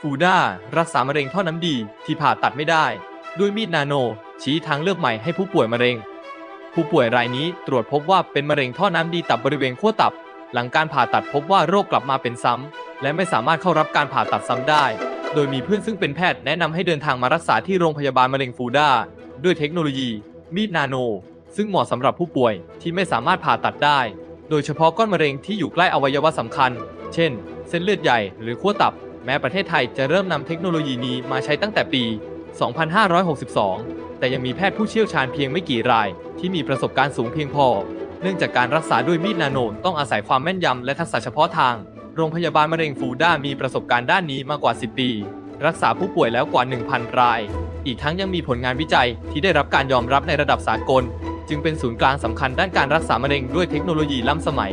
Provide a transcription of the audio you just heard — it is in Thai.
ฟูด้ารักษามะเร็งท่อน้ำดีที่ผ่าตัดไม่ได้ ด้วยมีดนาโน ชี้ทางเลือกใหม่ให้ผู้ป่วยมะเร็ง ผู้ป่วยรายนี้ตรวจพบว่าเป็นมะเร็งท่อน้ำดีตับบริเวณขั้วตับ หลังการผ่าตัดพบว่าโรคกลับมาเป็นซ้ำ และไม่สามารถเข้ารับการผ่าตัดซ้ำได้ โดยมีเพื่อนซึ่งเป็นแพทย์แนะนำให้เดินทางมารักษาที่โรงพยาบาลมะเร็งฟูด้าด้วยเทคโนโลยี มีดนาโน ซึ่งเหมาะสำหรับผู้ป่วยที่ไม่สามารถผ่าตัดได้ โดยเฉพาะก้อนมะเร็งที่อยู่ใกล้อวัยวะสำคัญ เช่น เส้นเลือดใหญ่หรือขั้วตับ แม้ประเทศไทยจะเริ่มนำเทคโนโลยีนี้มาใช้ตั้งแต่ปี 2562 แต่ยังมีแพทย์ผู้เชี่ยวชาญเพียงไม่กี่ราย ที่มีประสบการณ์สูงเพียงพอ เนื่องจากการรักษาด้วยมีดนาโนต้องอาศัยความแม่นยำและทักษะเฉพาะทาง โรงพยาบาลมะเร็งฟูด้ามีประสบการณ์ด้านนี้มากกว่า 10 ปี รักษาผู้ป่วยแล้วกว่า 1,000 ราย อีกทั้งยังมีผลงานวิจัยที่ได้รับการยอมรับในระดับสากล จึงเป็นศูนย์กลางสำคัญด้านการรักษามะเร็งด้วยเทคโนโลยีล้ำสมัย